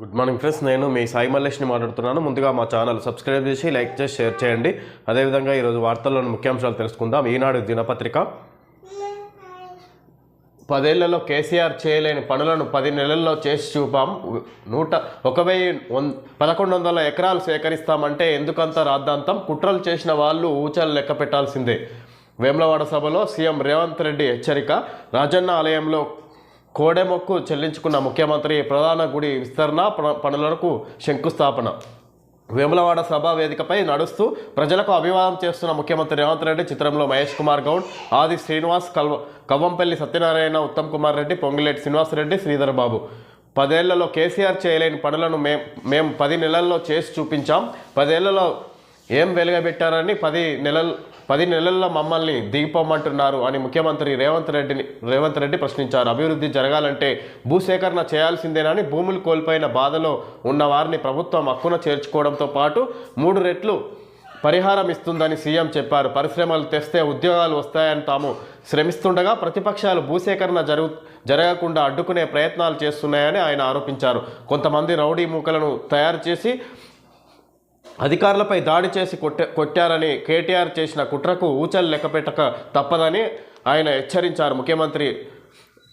Good morning friends నేను మీ సాయి మల్లేష్ని మాట్లాడుతున్నాను. ముందుగా మా ఛానల్ సబ్స్క్రైబ్ చేసి లైక్ చేసి షేర్ చేయండి. అదేవిధంగా ఈరోజు వార్తల్లోని ముఖ్యాంశాలు తెలుసుకుందాం. ఈనాడు దినపత్రిక. పదేళ్ళలో కేసీఆర్ చేయలేని పనులను పది నెలల్లో చేసి చూపాం. నూట ఒక వెయ్యి వన్ పదకొండు వందల ఎకరాలు సేకరిస్తామంటే ఎందుకంత రాద్ధాంతం కుట్రలు చేసిన వాళ్ళు ఊచలు లెక్క పెట్టాల్సిందే. వేములవాడ సభలో సీఎం రేవంత్ రెడ్డి హెచ్చరిక. రాజన్న ఆలయంలో కోడెమొక్కు చెల్లించుకున్న ముఖ్యమంత్రి ప్రధాన గుడి విస్తరణ ప- పనులకు శంకుస్థాపన. వేములవాడ సభా వేదికపై నడుస్తూ ప్రజలకు అభివాదం చేస్తున్న ముఖ్యమంత్రి రేవంత్ రెడ్డి చిత్రంలో మహేష్ కుమార్ గౌడ్ ఆది శ్రీనివాస్ కల్వ కవ్వంపల్లి సత్యనారాయణ ఉత్తమ్ కుమార్ రెడ్డి పొంగిలేటి శ్రీనివాసరెడ్డి శ్రీధర్ బాబు. పదేళ్ళలో కేసీఆర్ చేయలేని పనులను మేం మేము పది నెలల్లో చేసి చూపించాం. పదేళ్ళలో ఏం వెలుగబెట్టారని పది నెలలు పది నెలల్లో మమ్మల్ని దిగిపోమంటున్నారు అని ముఖ్యమంత్రి రేవంత్ రెడ్డిని రేవంత్ రెడ్డి ప్రశ్నించారు. అభివృద్ధి జరగాలంటే భూసేకరణ చేయాల్సిందేనని భూములు కోల్పోయిన బాధలో ఉన్న వారిని ప్రభుత్వం హక్కున చేర్చుకోవడంతో పాటు మూడు రెట్లు పరిహారం ఇస్తుందని సీఎం చెప్పారు. పరిశ్రమలు తెస్తే ఉద్యోగాలు వస్తాయని తాము శ్రమిస్తుండగా ప్రతిపక్షాలు భూసేకరణ జరుగు జరగకుండా అడ్డుకునే ప్రయత్నాలు చేస్తున్నాయని ఆయన ఆరోపించారు. కొంతమంది రౌడీ మూకలను తయారు చేసి అధికారులపై దాడి చేసి కొట్ట కొట్టారని కేటీఆర్ చేసిన కుట్రకు ఊచలు లెక్కపెట్టక తప్పదని ఆయన హెచ్చరించారు. ముఖ్యమంత్రి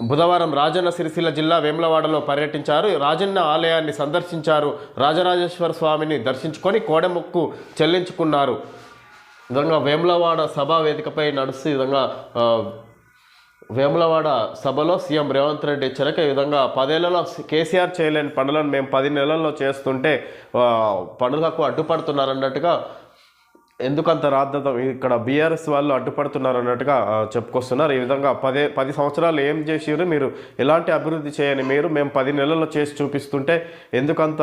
బుధవారం రాజన్న సిరిసిల్ల జిల్లా వేములవాడలో పర్యటించారు. రాజన్న ఆలయాన్ని సందర్శించారు. రాజరాజేశ్వర స్వామిని దర్శించుకొని కోడెముక్కు చెల్లించుకున్నారు. విధంగా వేములవాడ సభా వేదికపై నడుస్తూ విధంగా వేములవాడ సభలో సీఎం రేవంత్ రెడ్డి హెచ్చరిక ఈ విధంగా పదేళ్ళలో కేసీఆర్ చేయలేని పనులను మేము పది నెలల్లో చేస్తుంటే పనులకు అడ్డుపడుతున్నారు అన్నట్టుగా ఎందుకంత రాద్దాం ఇక్కడ బీఆర్ఎస్ వాళ్ళు అడ్డుపడుతున్నారు అన్నట్టుగా చెప్పుకొస్తున్నారు. ఈ విధంగా పదే పది సంవత్సరాలు ఏం చేసిరు మీరు ఎలాంటి అభివృద్ధి చేయని మీరు మేము పది నెలల్లో చేసి చూపిస్తుంటే ఎందుకంత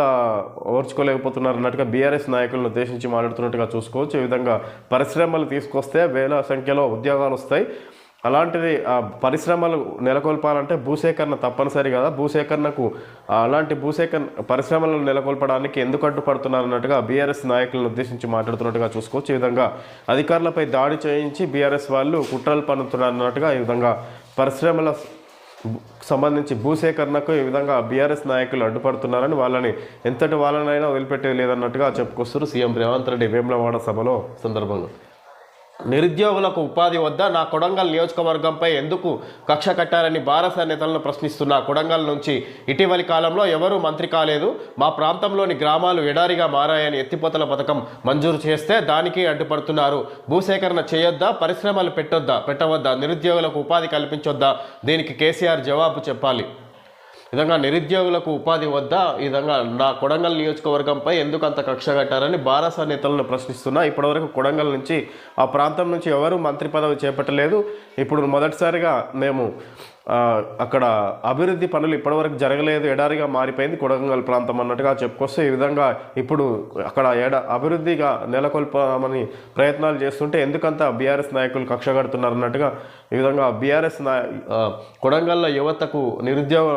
ఓర్చుకోలేకపోతున్నారు అన్నట్టుగా బీఆర్ఎస్ నాయకులను ఉద్దేశించి మాట్లాడుతున్నట్టుగా చూసుకోవచ్చు. ఈ విధంగా పరిశ్రమలు తీసుకొస్తే వేల సంఖ్యలో ఉద్యోగాలు వస్తాయి. అలాంటిది ఆ పరిశ్రమలు నెలకొల్పాలంటే భూసేకరణ తప్పనిసరి కదా. భూసేకరణకు అలాంటి భూసేకరణ పరిశ్రమలను నెలకొల్పడానికి ఎందుకు అడ్డుపడుతున్నారు అన్నట్టుగా బీఆర్ఎస్ నాయకులను ఉద్దేశించి మాట్లాడుతున్నట్టుగా చూసుకోవచ్చు. ఈ విధంగా అధికారులపై దాడి చేయించి బీఆర్ఎస్ వాళ్ళు కుట్రలు పన్నుతున్నారు అన్నట్టుగా ఈ విధంగా పరిశ్రమల సంబంధించి భూసేకరణకు ఈ విధంగా బీఆర్ఎస్ నాయకులు అడ్డుపడుతున్నారని వాళ్ళని ఎంతటి వాళ్ళనైనా వదిలిపెట్టే లేదన్నట్టుగా చెప్పుకొస్తారు సీఎం రేవంత్ రెడ్డి వేములవాడ సభలో సందర్భంగా. నిరుద్యోగులకు ఉపాధి వద్ద నా కొడంగల్ నియోజకవర్గంపై ఎందుకు కక్ష కట్టారని భారత నేతలను ప్రశ్నిస్తున్న కొడంగల్ నుంచి ఇటీవలి కాలంలో ఎవరూ మంత్రి కాలేదు. మా ప్రాంతంలోని గ్రామాలు ఎడారిగా మారాయని ఎత్తిపోతల పథకం మంజూరు చేస్తే దానికి అడ్డుపడుతున్నారు. భూసేకరణ చేయొద్దా? పరిశ్రమలు పెట్టొద్దా? పెట్టవద్దా? నిరుద్యోగులకు ఉపాధి కల్పించొద్దా? దీనికి కేసీఆర్ జవాబు చెప్పాలి. విధంగా నిరుద్యోగులకు ఉపాధి వద్ద ఈ విధంగా నా కొడంగల్ నియోజకవర్గంపై ఎందుకు అంత కక్ష కట్టారని బారాస నేతలను ప్రశ్నిస్తున్నా. ఇప్పటివరకు కొడంగల్ నుంచి ఆ ప్రాంతం నుంచి ఎవరు మంత్రి పదవి చేపట్టలేదు. ఇప్పుడు మొదటిసారిగా మేము అక్కడ అభివృద్ధి పనులు ఇప్పటివరకు జరగలేదు. ఎడారిగా మారిపోయింది కొడంగల్ ప్రాంతం అన్నట్టుగా చెప్పుకొస్తే ఈ విధంగా ఇప్పుడు అక్కడ ఎడ అభివృద్ధిగా నెలకొల్పమని ప్రయత్నాలు చేస్తుంటే ఎందుకంత బీఆర్ఎస్ నాయకులు కక్ష కడుతున్నారు అన్నట్టుగా ఈ విధంగా బీఆర్ఎస్ నా ఆ, కొడంగల్లో యువతకు నిరుద్యోగ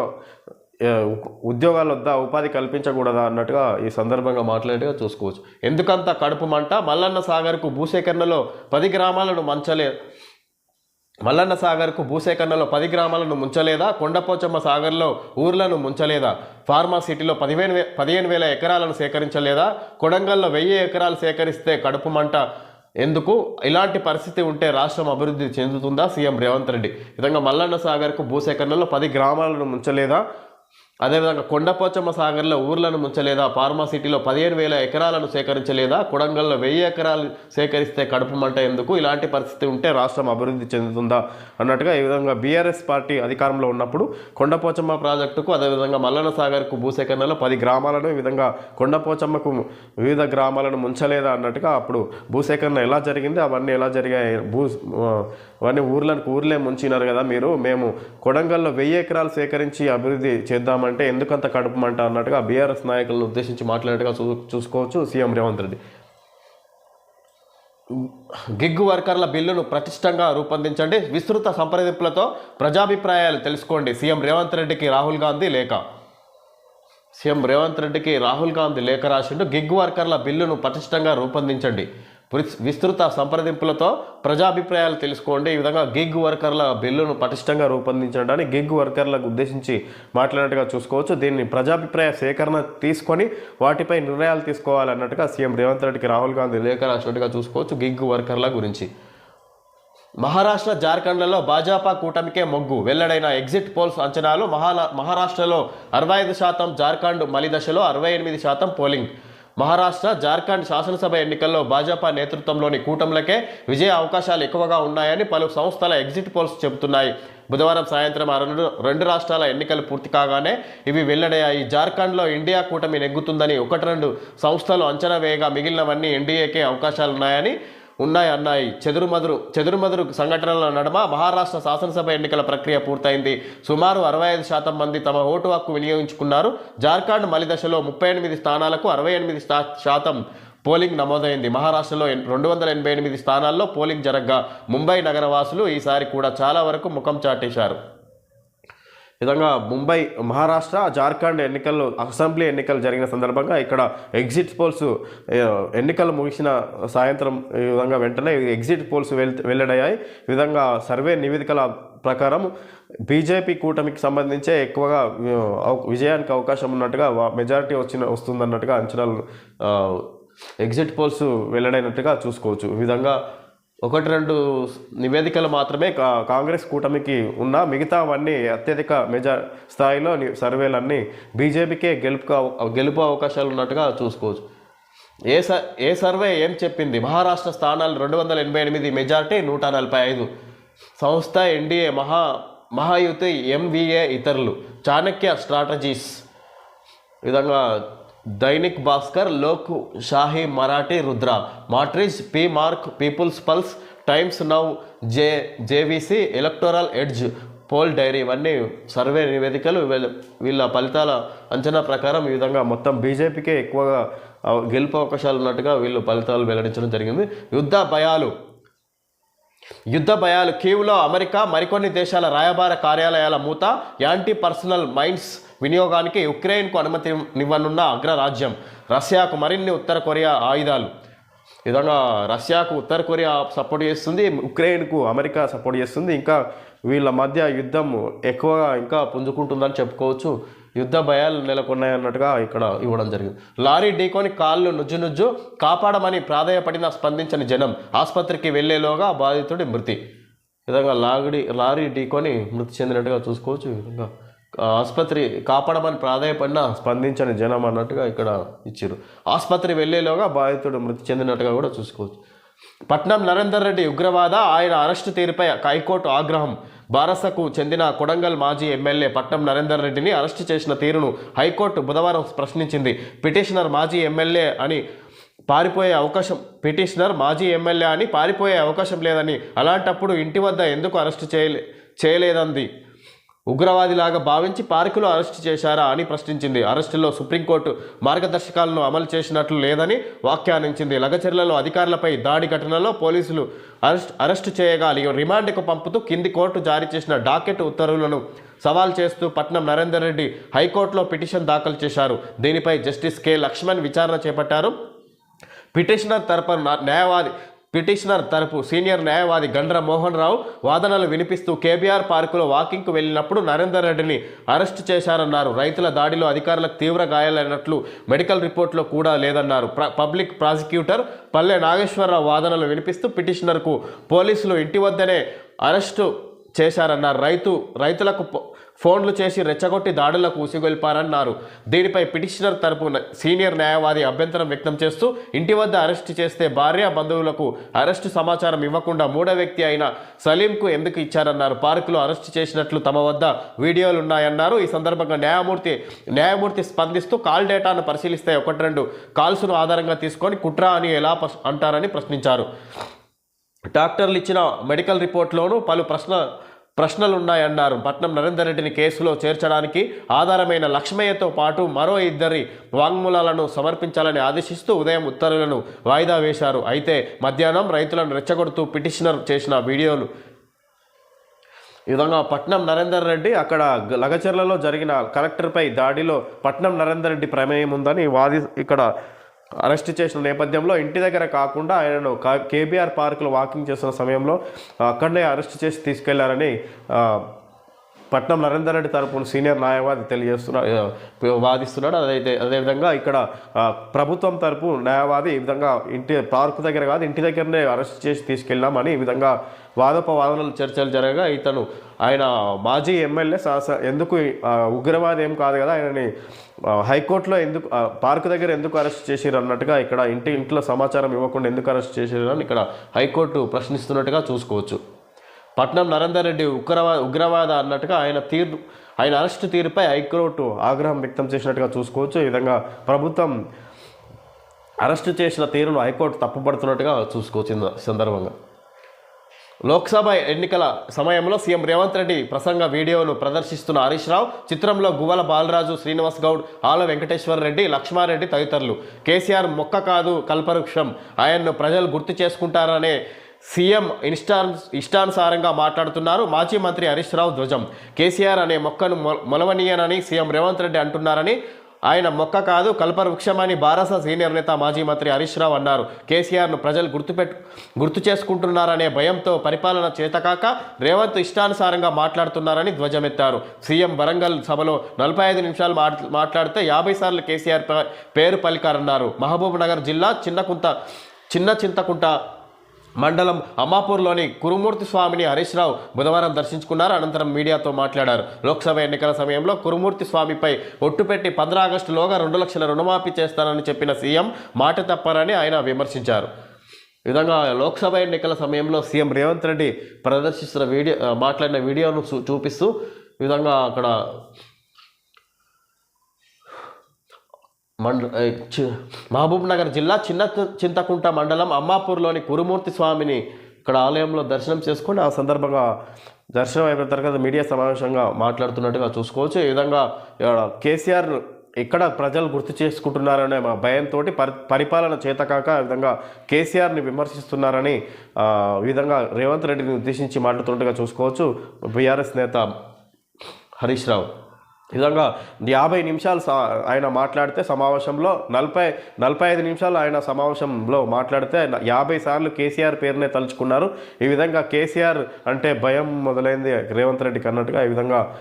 ఉద్యోగాలు వద్ద ఉపాధి కల్పించకూడదా అన్నట్టుగా ఈ సందర్భంగా మాట్లాడేట్టుగా చూసుకోవచ్చు. ఎందుకంత కడుపు మంట? మల్లన్న సాగర్కు భూసేకరణలో పది గ్రామాలను మంచలే మల్లన్న సాగర్కు భూసేకరణలో పది గ్రామాలను ముంచలేదా? కొండపోచమ్మ సాగర్లో ఊర్లను ముంచలేదా? ఫార్మా సిటీలో పదిహేను వే పదిహేను వేల ఎకరాలను సేకరించలేదా? కొడంగల్లో వెయ్యి ఎకరాలు సేకరిస్తే కడుపు మంట ఎందుకు? ఇలాంటి పరిస్థితి ఉంటే రాష్ట్రం అభివృద్ధి చెందుతుందా? సీఎం రేవంత్ రెడ్డి. ఈ విధంగా మల్లన్న సాగర్కు భూసేకరణలో పది గ్రామాలను ముంచలేదా? అదేవిధంగా కొండపోచమ్మ సాగర్లో ఊర్లను ముంచలేదా? ఫార్మా సిటీలో పదిహేను వేల ఎకరాలను సేకరించలేదా? కొడంగల్లో వెయ్యి ఎకరాలు సేకరిస్తే కడుపు మంట ఎందుకు? ఇలాంటి పరిస్థితి ఉంటే రాష్ట్రం అభివృద్ధి చెందుతుందా? అన్నట్టుగా ఈ విధంగా బీఆర్ఎస్ పార్టీ అధికారంలో ఉన్నప్పుడు కొండపోచమ్మ ప్రాజెక్టుకు అదేవిధంగా మల్లన సాగర్కు భూసేకరణలో పది గ్రామాలను ఈ విధంగా కొండపోచమ్మకు వివిధ గ్రామాలను ముంచలేదా? అన్నట్టుగా అప్పుడు భూసేకరణ ఎలా జరిగింది? అవన్నీ ఎలా జరిగాయి? భూ అవన్నీ ఊర్లకు ఊర్లే ముంచినారు కదా మీరు. మేము కొడంగల్లో వెయ్యి ఎకరాలు సేకరించి అభివృద్ధి చేద్దామంటే ఎందుకంత కడుపుమంట అన్నట్టుగా బీఆర్ఎస్ నాయకులను ఉద్దేశించి మాట్లాడినట్టుగా చూ చూసుకోవచ్చు సీఎం రేవంత్ రెడ్డి. గిగ్ వర్కర్ల బిల్లును ప్రతిష్టంగా రూపొందించండి. విస్తృత సంప్రదింపులతో ప్రజాభిప్రాయాలు తెలుసుకోండి. సీఎం రేవంత్ రెడ్డికి రాహుల్ గాంధీ లేఖ. సీఎం రేవంత్ రెడ్డికి రాహుల్ గాంధీ లేఖ రాసిండు. గిగ్ వర్కర్ల బిల్లును పటిష్టంగా రూపొందించండి. విస్తృత సంప్రదింపులతో ప్రజాభిప్రాయాలు తెలుసుకోండి. ఈ విధంగా గిగ్ వర్కర్ల బిల్లును పటిష్టంగా రూపొందించడానికి గిగ్ వర్కర్లకు ఉద్దేశించి మాట్లాడినట్టుగా చూసుకోవచ్చు. దీన్ని ప్రజాభిప్రాయ సేకరణ తీసుకొని వాటిపై నిర్ణయాలు తీసుకోవాలన్నట్టుగా సీఎం రేవంత్ రెడ్డికి రాహుల్ గాంధీ లేఖ రాసినట్టుగా చూసుకోవచ్చు గిగ్ వర్కర్ల గురించి. మహారాష్ట్ర జార్ఖండ్లలో భాజపా కూటమికే మొగ్గు. వెల్లడైన ఎగ్జిట్ పోల్స్ అంచనాలు మహాలా మహారాష్ట్రలో అరవై ఐదు శాతం జార్ఖండ్ మలిదశలో అరవై ఎనిమిది శాతం పోలింగ్. మహారాష్ట్ర జార్ఖండ్ శాసనసభ ఎన్నికల్లో భాజపా నేతృత్వంలోని కూటములకే విజయ అవకాశాలు ఎక్కువగా ఉన్నాయని పలు సంస్థల ఎగ్జిట్ పోల్స్ చెబుతున్నాయి. బుధవారం సాయంత్రం ఆ రెండు రెండు రాష్ట్రాల ఎన్నికలు పూర్తి కాగానే ఇవి వెల్లడయ్యాయి. జార్ఖండ్లో ఇండియా కూటమి నెగ్గుతుందని ఒకటి రెండు సంస్థలు అంచనా వేయగా మిగిలినవన్నీ ఎన్డీఏకే అవకాశాలున్నాయని ఉన్నాయి అన్నాయి. చెదురుమదురు చెదురుమదురు సంఘటనల నడుమ మహారాష్ట్ర శాసనసభ ఎన్నికల ప్రక్రియ పూర్తయింది. సుమారు అరవై ఐదు శాతం మంది తమ ఓటు హక్కు వినియోగించుకున్నారు. జార్ఖండ్ మలిదశలో ముప్పై ఎనిమిది స్థానాలకు అరవై ఎనిమిది శాతం పోలింగ్ నమోదైంది. మహారాష్ట్రలో రెండు వందల ఎనభై ఎనిమిది స్థానాల్లో పోలింగ్ జరగ్గా. ముంబై నగరవాసులు ఈసారి కూడా చాలా వరకు ముఖం చాటేశారు. విధంగా ముంబై మహారాష్ట్ర జార్ఖండ్ ఎన్నికల్లో అసెంబ్లీ ఎన్నికలు జరిగిన సందర్భంగా ఇక్కడ ఎగ్జిట్ పోల్స్ ఎన్నికలు ముగిసిన సాయంత్రం ఈ విధంగా వెంటనే ఎగ్జిట్ పోల్స్ వెల్ వెల్లడయ్యాయి. ఈ విధంగా సర్వే నివేదికల ప్రకారం బీజేపీ కూటమికి సంబంధించే ఎక్కువగా అవ- విజయానికి అవకాశం ఉన్నట్టుగా మెజారిటీ వచ్చిన వస్తుందన్నట్టుగా అంచనాలు ఎగ్జిట్ పోల్స్ వెల్లడైనట్టుగా చూసుకోవచ్చు. ఈ విధంగా ఒకటి రెండు నివేదికలు మాత్రమే కా- కాంగ్రెస్ కూటమికి ఉన్న మిగతావన్నీ అత్యధిక మెజా స్థాయిలో సర్వేలన్నీ బీజేపీకే గెలుపు అవ- గెలుపు అవకాశాలు ఉన్నట్టుగా చూసుకోవచ్చు. ఏ స ఏ సర్వే ఏం చెప్పింది? మహారాష్ట్ర స్థానాలు రెండు వందల ఎనభై ఎనిమిది మెజార్టీ నూట నలభై ఐదు. సంస్థ ఎన్డీఏ మహా మహాయుతి ఎంవిఏ ఇతరులు. చాణక్య స్ట్రాటజీస్. విధంగా Dainik Bhaskar Lok Shahi Marathi Rudra. Matrize P. Marq People's Pulse Times Now J JVC Electoral Edge Poll Diary ఇవన్నీ సర్వే నివేదికలు వీళ్ళ వీళ్ళ ఫలితాల అంచనా ప్రకారం ఈ విధంగా మొత్తం బీజేపీకే ఎక్కువగా గెలుపు అవకాశాలు ఉన్నట్టుగా వీళ్ళు ఫలితాలు వెల్లడించడం జరిగింది. యుద్ధ భయాలు. యుద్ధ భయాలు కీవ్లో అమెరికా మరికొన్ని దేశాల రాయబార కార్యాలయాల మూత యాంటీ పర్సనల్ మైన్స్ వినియోగానికి ఉక్రెయిన్కు అనుమతినివ్వనున్న అగ్రరాజ్యం. రష్యాకు మరిన్ని ఉత్తర కొరియా ఆయుధాలు. విధంగా రష్యాకు ఉత్తర కొరియా సపోర్ట్ చేస్తుంది ఉక్రెయిన్కు అమెరికా సపోర్ట్ చేస్తుంది. ఇంకా వీళ్ళ మధ్య యుద్ధం ఎక్కువగా ఇంకా పుంజుకుంటుందని చెప్పుకోవచ్చు. యుద్ధ భయాలు నెలకొన్నాయన్నట్టుగా ఇక్కడ ఇవ్వడం జరిగింది. లారీ ఢీకొని కాళ్ళు నుజ్జు నుజ్జు కాపాడమని ప్రాధాయపడిన స్పందించని జనం ఆసుపత్రికి వెళ్ళేలోగా బాధితుడి మృతి. విధంగా లాగడి లారీ ఢీకొని మృతి చెందినట్టుగా చూసుకోవచ్చు. ఈ విధంగా ఆసుపత్రి కాపాడమని ప్రాధాయపడిన స్పందించని జనం అన్నట్టుగా ఇక్కడ ఇచ్చారు. ఆసుపత్రి వెళ్ళేలోగా బాధితుడు మృతి చెందినట్టుగా కూడా చూసుకోవచ్చు. పట్నం నరేందర్ రెడ్డి ఉగ్రవాద ఆయన అరెస్టు తీరుపై హైకోర్టు ఆగ్రహం బారసకు చెందిన కొడంగల్ మాజీ ఎమ్మెల్యే పట్నం నరేందర్ రెడ్డిని అరెస్టు చేసిన తీరును హైకోర్టు బుధవారం ప్రశ్నించింది. పిటిషనర్ మాజీ ఎమ్మెల్యే అని పారిపోయే అవకాశం పిటిషనర్ మాజీ ఎమ్మెల్యే అని పారిపోయే అవకాశం లేదని అలాంటప్పుడు ఇంటి వద్ద ఎందుకు అరెస్టు చేయలే చేయలేదంది? ఉగ్రవాదిలాగా భావించి పార్కులో అరెస్టు చేశారా అని ప్రశ్నించింది. అరెస్టులో సుప్రీంకోర్టు మార్గదర్శకాలను అమలు చేసినట్లు లేదని వ్యాఖ్యానించింది. లగచర్లలో అధికారులపై దాడి ఘటనలో పోలీసులు అరెస్ట్ అరెస్టు చేయగా రిమాండ్కు పంపుతూ కింది కోర్టు జారీ చేసిన డాకెట్ ఉత్తర్వులను సవాల్ చేస్తూ పట్నం నరేందర్ రెడ్డి హైకోర్టులో పిటిషన్ దాఖలు చేశారు. దీనిపై జస్టిస్ కె లక్ష్మణ్ విచారణ చేపట్టారు. పిటిషనర్ తరపున న్యాయవాది పిటిషనర్ తరపు సీనియర్ న్యాయవాది గండ్ర మోహన్ రావు వాదనలు వినిపిస్తూ కేబీఆర్ పార్కులో వాకింగ్కు వెళ్ళినప్పుడు నరేందర్ రెడ్డిని అరెస్టు చేశారన్నారు. రైతుల దాడిలో అధికారులకు తీవ్ర గాయాలైనట్లు మెడికల్ రిపోర్ట్లో కూడా లేదన్నారు. పబ్లిక్ ప్రాసిక్యూటర్ పల్లె నాగేశ్వరరావు వాదనలు వినిపిస్తూ పిటిషనర్కు పోలీసులు ఇంటి వద్దనే అరెస్టు చేశారన్నారు రైతు రైతులకు ఫోన్లు చేసి రెచ్చగొట్టి దాడులకు ఉసిగొల్పారన్నారు దీనిపై పిటిషనర్ తరపు సీనియర్ న్యాయవాది అభ్యంతరం వ్యక్తం చేస్తూ ఇంటి వద్ద అరెస్టు చేస్తే భార్య బంధువులకు అరెస్టు సమాచారం ఇవ్వకుండా మూడో వ్యక్తి అయిన సలీంకు ఎందుకు ఇచ్చారన్నారు. పార్కులో అరెస్టు చేసినట్లు తమ వద్ద వీడియోలు ఉన్నాయన్నారు. ఈ సందర్భంగా న్యాయమూర్తి న్యాయమూర్తి స్పందిస్తూ కాల్ డేటాను పరిశీలిస్తే ఒకటి రెండు కాల్స్ను ఆధారంగా తీసుకొని కుట్ర అని ఎలా అంటారని ప్రశ్నించారు. డాక్టర్లు ఇచ్చిన మెడికల్ రిపోర్ట్లోనూ పలు ప్రశ్న ప్రశ్నలు ఉన్నాయన్నారు పట్నం నరేందర్ రెడ్డిని కేసులో చేర్చడానికి ఆధారమైన లక్ష్మయ్యతో పాటు మరో ఇద్దరి వాంగ్మూలాలను సమర్పించాలని ఆదేశిస్తూ ఉదయం ఉత్తర్వులను వాయిదా వేశారు. అయితే మధ్యాహ్నం రైతులను రెచ్చగొడుతూ పిటిషనర్ చేసిన వీడియోలు. ఈ విధంగా పట్నం నరేందర్ రెడ్డి అక్కడ లగచర్లలో జరిగిన కలెక్టర్పై దాడిలో పట్నం నరేందర్ రెడ్డి ప్రమేయం ఉందని వాది ఇక్కడ అరెస్ట్ చేసిన నేపథ్యంలో ఇంటి దగ్గర కాకుండా ఆయనను కేబీఆర్ పార్కులో వాకింగ్ చేస్తున్న సమయంలో అక్కడనే అరెస్ట్ చేసి తీసుకెళ్ళారని పట్నం నరేందర్ రెడ్డి తరపున సీనియర్ న్యాయవాది తెలియజేస్తున్నాడు వాదిస్తున్నాడు. అదైతే అదేవిధంగా ఇక్కడ ప్రభుత్వం తరపు న్యాయవాది ఈ విధంగా ఇంటి పార్కు దగ్గర కాదు ఇంటి దగ్గరనే అరెస్ట్ చేసి తీసుకెళ్ళామని ఈ విధంగా వాదోపవాదనలు చర్చలు జరగగా ఇతను ఆయన మాజీ ఎమ్మెల్యే శాస ఎందుకు ఉగ్రవాది ఏం కాదు కదా ఆయనని హైకోర్టులో ఎందుకు పార్కు దగ్గర ఎందుకు అరెస్ట్ చేసిరు అన్నట్టుగా ఇక్కడ ఇంటి ఇంట్లో సమాచారం ఇవ్వకుండా ఎందుకు అరెస్ట్ చేసిరు అని ఇక్కడ హైకోర్టు ప్రశ్నిస్తున్నట్టుగా చూసుకోవచ్చు. పట్నం నరేందర్ రెడ్డి ఉగ్రవా ఉగ్రవాద అన్నట్టుగా ఆయన తీరు ఆయన అరెస్ట్ తీరుపై హైకోర్టు ఆగ్రహం వ్యక్తం చేసినట్టుగా చూసుకోవచ్చు. ఈ విధంగా ప్రభుత్వం అరెస్టు చేసిన తీరును హైకోర్టు తప్పుపడుతున్నట్టుగా చూసుకోవచ్చు సందర్భంగా. లోక్సభ ఎన్నికల సమయంలో సీఎం రేవంత్ రెడ్డి ప్రసంగ వీడియోను ప్రదర్శిస్తున్న హరీష్ రావు చిత్రంలో గువ్వల బాలరాజు శ్రీనివాస్ గౌడ్ ఆల వెంకటేశ్వర రెడ్డి లక్ష్మారెడ్డి తదితరులు. కేసీఆర్ మొక్క కాదు కల్పవృక్షం. ఆయన్ను ప్రజలు గుర్తు చేసుకుంటారనే సీఎం ఇన్స్టాన్ ఇష్టానుసారంగా మాట్లాడుతున్నారు. మాజీ మంత్రి హరీష్ రావు ధ్వజం. కేసీఆర్ అనే మొక్కను మొలవనీయనని సీఎం రేవంత్ రెడ్డి అంటున్నారని ఆయన మొక్క కాదు కల్పవృక్షమని బారస సీనియర్ నేత మాజీ మంత్రి హరీష్ రావు అన్నారు. కేసీఆర్ను ప్రజలు గుర్తుపెట్టు గుర్తు చేసుకుంటున్నారనే భయంతో పరిపాలన చేతకాక రేవంత్ ఇష్టానుసారంగా మాట్లాడుతున్నారని ధ్వజమెత్తారు. సీఎం వరంగల్ సభలో నలభై ఐదు నిమిషాలు మాట్లాడితే యాభై సార్లు కేసీఆర్ పేరు పలికారన్నారు. మహబూబ్ నగర్ జిల్లా చిన్నకుంట చిన్న చింతకుంట మండలం అమ్మాపూర్లోని కురుమూర్తి స్వామిని హరీష్ రావు బుధవారం దర్శించుకున్నారు. అనంతరం మీడియాతో మాట్లాడారు. లోక్సభ ఎన్నికల సమయంలో కురుమూర్తి స్వామిపై ఒట్టు పెట్టి పంద్రా ఆగస్టులోగా రెండు లక్షల రుణమాఫీ చేస్తానని చెప్పిన సీఎం మాట తప్పారని ఆయన విమర్శించారు. ఈ విధంగా లోక్సభ ఎన్నికల సమయంలో సీఎం రేవంత్ రెడ్డి ప్రదర్శిస్తున్న వీడియో మాట్లాడిన వీడియోను చూ- చూపిస్తూ ఈ విధంగా అక్కడ మండ చి- మహబూబ్ నగర్ జిల్లా చిన్న చింతకుంట మండలం అమ్మాపూర్లోని కురుమూర్తి స్వామిని ఇక్కడ ఆలయంలో దర్శనం చేసుకొని ఆ సందర్భంగా దర్శనం అయిపోయిన తర్వాత మీడియా సమావేశంగా మాట్లాడుతున్నట్టుగా చూసుకోవచ్చు. ఈ విధంగా ఇక్కడ కేసీఆర్ ఎక్కడ ప్రజలు గుర్తు చేసుకుంటున్నారనే మా భయంతో పరి పరిపాలన చేతకాక ఆ విధంగా కేసీఆర్ని విమర్శిస్తున్నారని ఈ విధంగా రేవంత్ రెడ్డిని ఉద్దేశించి మాట్లాడుతున్నట్టుగా చూసుకోవచ్చు. బీఆర్ఎస్ నేత హరీష్ రావు. విధంగా యాభై నిమిషాలు సా- ఆయన మాట్లాడితే సమావేశంలో నలభై నలభై ఐదు నిమిషాలు ఆయన సమావేశంలో మాట్లాడితే యాభై సార్లు కేసీఆర్ పేరునే తలుచుకున్నారు. ఈ విధంగా కేసీఆర్ అంటే భయం మొదలైంది రేవంత్ రెడ్డికి అన్నట్టుగా ఈ విధంగా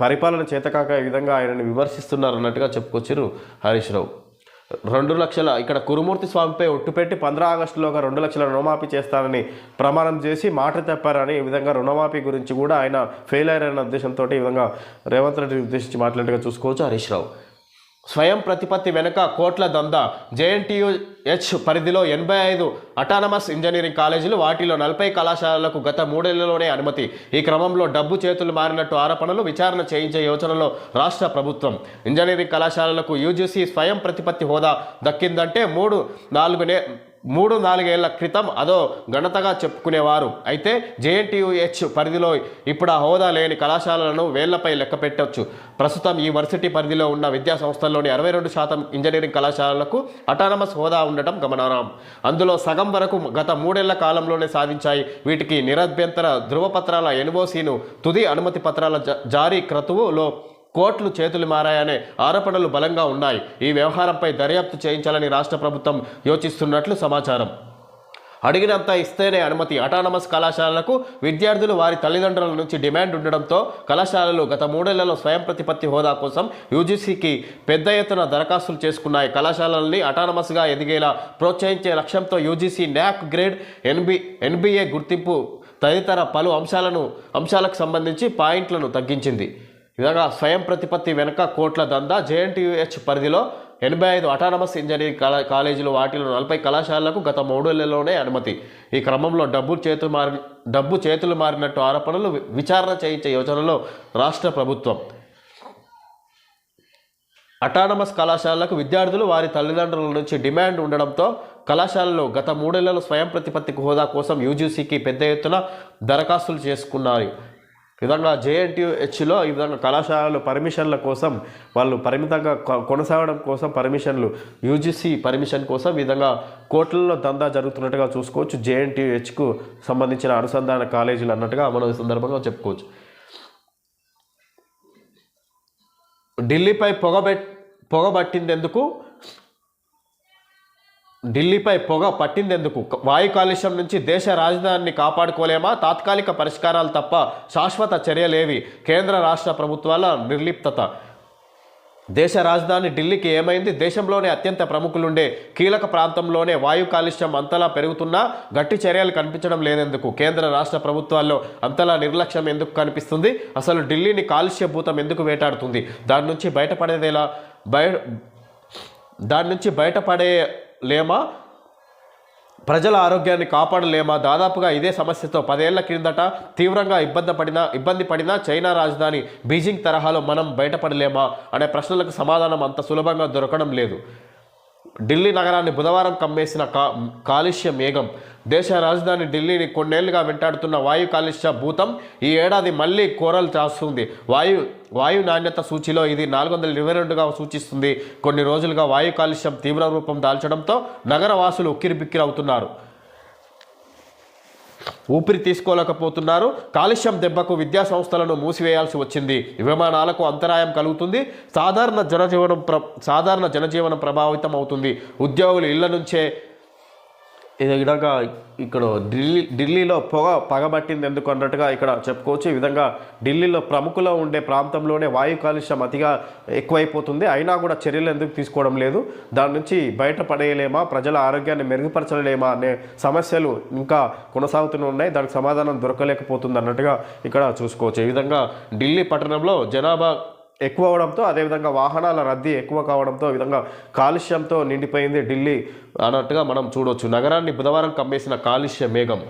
పరిపాలన చేతకాక ఈ విధంగా ఆయనని విమర్శిస్తున్నారు అన్నట్టుగా చెప్పుకొచ్చారు హరీష్ రావు. రెండు లక్షల ఇక్కడ కురుమూర్తి స్వామిపై ఒట్టుపెట్టి పంద్రా ఆగస్టులోగా రెండు లక్షల రుణమాఫీ చేస్తానని ప్రమాణం చేసి మాట తప్పారని ఈ విధంగా రుణమాఫీ గురించి కూడా ఆయన ఫెయిల్ అయ్యారన్న ఉద్దేశంతో ఈ విధంగా రేవంత్ రెడ్డిని ఉద్దేశించి మాట్లాడేట్టుగా చూసుకోవచ్చు హరీష్ రావు. స్వయం ప్రతిపత్తి వెనుక కోట్ల దందా. జేఎన్టీయుహెచ్ పరిధిలో ఎనభై ఐదు అటానమస్ ఇంజనీరింగ్ కాలేజీలు వాటిలో నలభై కళాశాలలకు గత మూడేళ్ళలోనే అనుమతి. ఈ క్రమంలో డబ్బు చేతులు మారినట్టు ఆరోపణలు విచారణ చేయించే యోచనలో రాష్ట్ర ప్రభుత్వం. ఇంజనీరింగ్ కళాశాలలకు యూజీసీ స్వయం ప్రతిపత్తి హోదా దక్కిందంటే మూడు నాలుగు నే మూడు నాలుగేళ్ళ క్రితం అదో ఘనతగా చెప్పుకునేవారు. అయితే జేఎన్టీయుహెచ్ పరిధిలో ఇప్పుడు ఆ హోదా లేని కళాశాలలను వేళ్ళపై లెక్క పెట్టవచ్చు ప్రస్తుతం ఈ వర్సిటీ పరిధిలో ఉన్న విద్యా సంస్థల్లోని అరవై రెండు శాతం ఇంజనీరింగ్ కళాశాలలకు అటానమస్ హోదా ఉండటం గమనార్హం. అందులో సగం వరకు గత మూడేళ్ళ కాలంలోనే సాధించాయి. వీటికి నిరభ్యంతర ధృవపత్రాల ఎన్ఓసీను తుది అనుమతి పత్రాల జా- జారీ క్రతువులో కోట్లు చేతులు మారాయనే ఆరోపణలు బలంగా ఉన్నాయి. ఈ వ్యవహారంపై దర్యాప్తు చేయించాలని రాష్ట్ర ప్రభుత్వం యోచిస్తున్నట్లు సమాచారం. అడిగినంత ఇస్తేనే అనుమతి. అటానమస్ కళాశాలలకు విద్యార్థులు వారి తల్లిదండ్రుల నుంచి డిమాండ్ ఉండడంతో కళాశాలలు గత మూడేళ్ళలో స్వయం ప్రతిపత్తి హోదా కోసం యూజీసీకి పెద్ద ఎత్తున దరఖాస్తులు చేసుకున్నాయి. కళాశాలల్ని అటానమస్గా ఎదిగేలా ప్రోత్సహించే లక్ష్యంతో UGC NAAC grade NB NBA గుర్తింపు తదితర పలు అంశాలను అంశాలకు సంబంధించి పాయింట్లను తగ్గించింది. ఇలాగా స్వయం ప్రతిపత్తి వెనుక కోట్ల దందా. జేఎన్టీయుహెచ్ పరిధిలో ఎనభై ఐదు అటానమస్ ఇంజనీరింగ్ కళా కాలేజీలు వాటిలో నలభై కళాశాలలకు గత మూడేళ్ళలోనే అనుమతి. ఈ క్రమంలో డబ్బు చేతులు మారి డబ్బు చేతులు మారినట్టు ఆరోపణలు విచారణ చేయించే యోచనలో రాష్ట్ర ప్రభుత్వం. అటానమస్ కళాశాలలకు విద్యార్థులు వారి తల్లిదండ్రుల నుంచి డిమాండ్ ఉండడంతో కళాశాలలు గత మూడేళ్ళలో స్వయం ప్రతిపత్తికి హోదా కోసం యూజీసీకి పెద్ద ఎత్తున దరఖాస్తులు చేసుకున్నారు. విధంగా జేఎన్టీహెచ్లో ఈ విధంగా కళాశాలలు పర్మిషన్ల కోసం వాళ్ళు పరిమితంగా కొనసాగడం కోసం పర్మిషన్లు యూజీసీ పర్మిషన్ కోసం ఈ విధంగా కోట్లలో దందా జరుగుతున్నట్టుగా చూసుకోవచ్చు. జేఎన్టీహెచ్కు సంబంధించిన అనుసంధాన కాలేజీలు అన్నట్టుగా మనం ఈ సందర్భంగా చెప్పుకోవచ్చు. ఢిల్లీపై పొగబెట్ పొగబట్టిందెందుకు? ఢిల్లీపై పొగ పట్టిందెందుకు? వాయు కాలుష్యం నుంచి దేశ రాజధానిని కాపాడుకోలేమా? తాత్కాలిక పరిష్కారాలు తప్ప శాశ్వత చర్యలేవి. కేంద్ర రాష్ట్ర ప్రభుత్వాల నిర్లిప్తత. దేశ రాజధాని ఢిల్లీకి ఏమైంది? దేశంలోనే అత్యంత ప్రముఖులుండే కీలక ప్రాంతంలోనే వాయు కాలుష్యం అంతలా పెరుగుతున్నా గట్టి చర్యలు కనిపించడం లేదెందుకు? కేంద్ర రాష్ట్ర ప్రభుత్వాల్లో అంతలా నిర్లక్ష్యం ఎందుకు కనిపిస్తుంది? అసలు ఢిల్లీని కాలుష్యభూతం ఎందుకు వేటాడుతుంది? దాని నుంచి బయటపడేదేలా బయ దాని నుంచి బయటపడే లేమా? ప్రజల ఆరోగ్యాన్ని కాపాడలేమా దాదాపుగా ఇదే సమస్యతో పదేళ్ళ క్రిందట తీవ్రంగా ఇబ్బంది పడిన ఇబ్బంది పడిన చైనా రాజధాని బీజింగ్ తరహాలో మనం బయటపడలేమా? అనే ప్రశ్నలకు సమాధానం అంత సులభంగా దొరకడం లేదు. ఢిల్లీ నగరాన్ని బుధవారం కమ్మేసిన కా కాలుష్య మేఘం దేశ రాజధాని ఢిల్లీని కొన్నేళ్ళుగా వెంటాడుతున్న వాయు కాలుష్య భూతం ఈ ఏడాది మళ్ళీ కోరలు చాస్తుంది. వాయు వాయు నాణ్యత సూచిలో ఇది నాలుగు వందల ఇరవై రెండుగా సూచిస్తుంది. కొన్ని రోజులుగా వాయు కాలుష్యం తీవ్ర రూపం దాల్చడంతో నగర వాసులు ఉక్కిరిబిక్కిరవుతున్నారు ఊపిరి తీసుకోలేకపోతున్నారు. కాలుష్యం దెబ్బకు విద్యా సంస్థలను మూసివేయాల్సి వచ్చింది. విమానాలకు అంతరాయం కలుగుతుంది. సాధారణ జనజీవనం ప్ర సాధారణ జనజీవనం ప్రభావితం అవుతుంది ఉద్యోగులు ఇళ్ళ నుంచే ఇది విధంగా ఇక్కడ ఢిల్లీ ఢిల్లీలో పొగ పగబట్టింది ఎందుకు అన్నట్టుగా ఇక్కడ చెప్పుకోవచ్చు. ఈ విధంగా ఢిల్లీలో ప్రముఖులో ఉండే ప్రాంతంలోనే వాయు కాలుష్యం అతిగా ఎక్కువైపోతుంది. అయినా కూడా చర్యలు ఎందుకు తీసుకోవడం లేదు. దాని నుంచి బయటపడేయలేమా ప్రజల ఆరోగ్యాన్ని మెరుగుపరచలేమా అనే సమస్యలు ఇంకా కొనసాగుతూనే ఉన్నాయి. దానికి సమాధానం దొరకలేకపోతుంది అన్నట్టుగా ఇక్కడ చూసుకోవచ్చు. ఈ విధంగా ఢిల్లీ పట్టణంలో జనాభా ఎక్కువ అవడంతో అదేవిధంగా వాహనాల రద్దీ ఎక్కువ కావడంతో విధంగా కాలుష్యంతో నిండిపోయింది ఢిల్లీ అన్నట్టుగా మనం చూడవచ్చు నగరాన్ని బుధవారం కమ్మేసిన కాలుష్య మేఘం.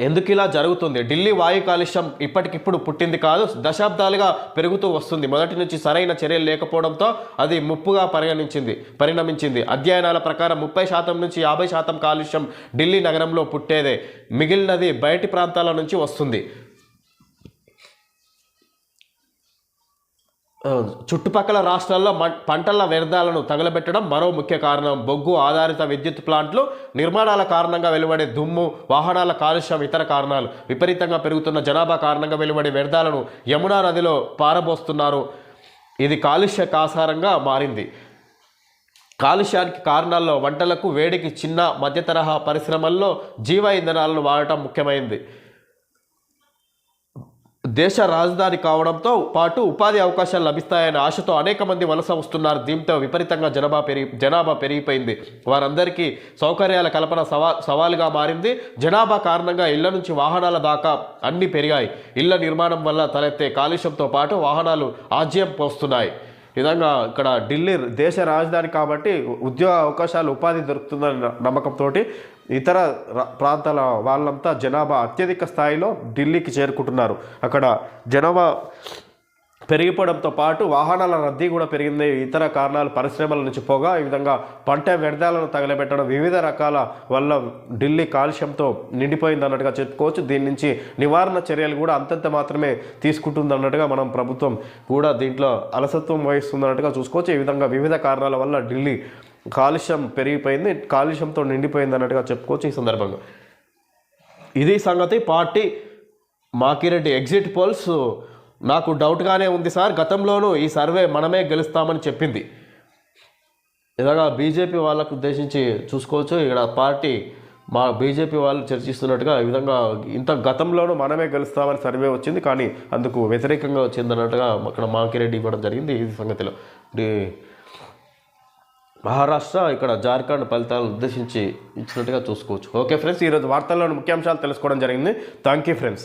ఎందుకు ఇలా జరుగుతుంది? ఢిల్లీ వాయు కాలుష్యం ఇప్పటికిప్పుడు పుట్టింది కాదు దశాబ్దాలుగా పెరుగుతూ వస్తుంది. మొదటి నుంచి సరైన చర్యలు లేకపోవడంతో అది ముప్పుగా పరిగణించింది పరిణమించింది. అధ్యయనాల ప్రకారం ముప్పై శాతం నుంచి యాభై శాతం కాలుష్యం ఢిల్లీ నగరంలో పుట్టేదే. మిగిలినది బయటి ప్రాంతాల నుంచి వస్తుంది. చుట్టుపక్కల రాష్ట్రాల్లో పంటల వ్యర్థాలను తగలబెట్టడం మరో ముఖ్య కారణం. బొగ్గు ఆధారిత విద్యుత్ ప్లాంట్లు నిర్మాణాల కారణంగా వెలువడే దుమ్ము వాహనాల కాలుష్యం ఇతర కారణాలు. విపరీతంగా పెరుగుతున్న జనాభా కారణంగా వెలువడే వ్యర్థాలను యమునా నదిలో పారబోస్తున్నారు. ఇది కాలుష్య కాసారంగా మారింది. కాలుష్యానికి కారణాల్లో వంటలకు వేడికి చిన్న మధ్య తరహా పరిశ్రమల్లో జీవ ఇంధనాలను వాడటం ముఖ్యమైనది దేశ రాజధాని కావడంతో పాటు ఉపాధి అవకాశాలు లభిస్తాయనే ఆశతో అనేక మంది వలస వస్తున్నారు. దీంతో విపరీతంగా జనాభా పెరిగి జనాభా పెరిగిపోయింది. వారందరికీ సౌకర్యాల కల్పన సవా సవాలుగా మారింది. జనాభా కారణంగా ఇళ్ళ నుంచి వాహనాల దాకా అన్ని పెరిగాయి. ఇళ్ళ నిర్మాణం వల్ల తలెత్తే కాలుష్యంతో పాటు వాహనాలు ఆజ్యం పోస్తున్నాయి. విధంగా ఇక్కడ ఢిల్లీ దేశ రాజధాని కాబట్టి ఉద్యోగ అవకాశాలు ఉపాధి దొరుకుతుందన్న నమ్మకంతో ఇతర ప్రాంతాల వాళ్ళంతా జనాభా అత్యధిక స్థాయిలో ఢిల్లీకి చేరుకుంటున్నారు. అక్కడ జనాభా పెరిగిపోవడంతో పాటు వాహనాల రద్దీ కూడా పెరిగింది. ఇతర కారణాలు పరిశ్రమల నుంచి పోగా ఈ విధంగా పంట వ్యర్థాలను తగలబెట్టడం వివిధ రకాల వల్ల ఢిల్లీ కాలుష్యంతో నిండిపోయింది అన్నట్టుగా చెప్పుకోవచ్చు. దీని నుంచి నివారణ చర్యలు కూడా అంతంత మాత్రమే తీసుకుంటుంది అన్నట్టుగా మనం ప్రభుత్వం కూడా దీంట్లో అలసత్వం వహిస్తుంది అన్నట్టుగా చూసుకోవచ్చు. ఈ విధంగా వివిధ కారణాల వల్ల ఢిల్లీ కాలుష్యం పెరిగిపోయింది కాలుష్యంతో నిండిపోయింది అన్నట్టుగా చెప్పుకోవచ్చు ఈ సందర్భంగా ఇది సంగతి పార్టీ మాకిరెడ్డి ఎగ్జిట్ పోల్స్ నాకు డౌట్గానే ఉంది సార్. గతంలోనూ ఈ సర్వే మనమే గెలుస్తామని చెప్పింది. ఇలాగా బీజేపీ వాళ్ళకు ఉద్దేశించి చూసుకోవచ్చు. ఇక్కడ పార్టీ మా బీజేపీ వాళ్ళు చర్చిస్తున్నట్టుగా ఈ విధంగా ఇంత గతంలోనూ మనమే గెలుస్తామని సర్వే వచ్చింది. కానీ అందుకు వ్యతిరేకంగా వచ్చింది అన్నట్టుగా అక్కడ మాకిరెడ్డి ఇవ్వడం జరిగింది. ఈ సంగతిలో డి- మహారాష్ట్ర ఇక్కడ జార్ఖండ్ ఫలితాలను ఉద్దేశించి ఇచ్చినట్టుగా చూసుకోవచ్చు. ఓకే ఫ్రెండ్స్ ఈరోజు వార్తల్లోని ముఖ్యాంశాలు తెలుసుకోవడం జరిగింది. Thank you friends.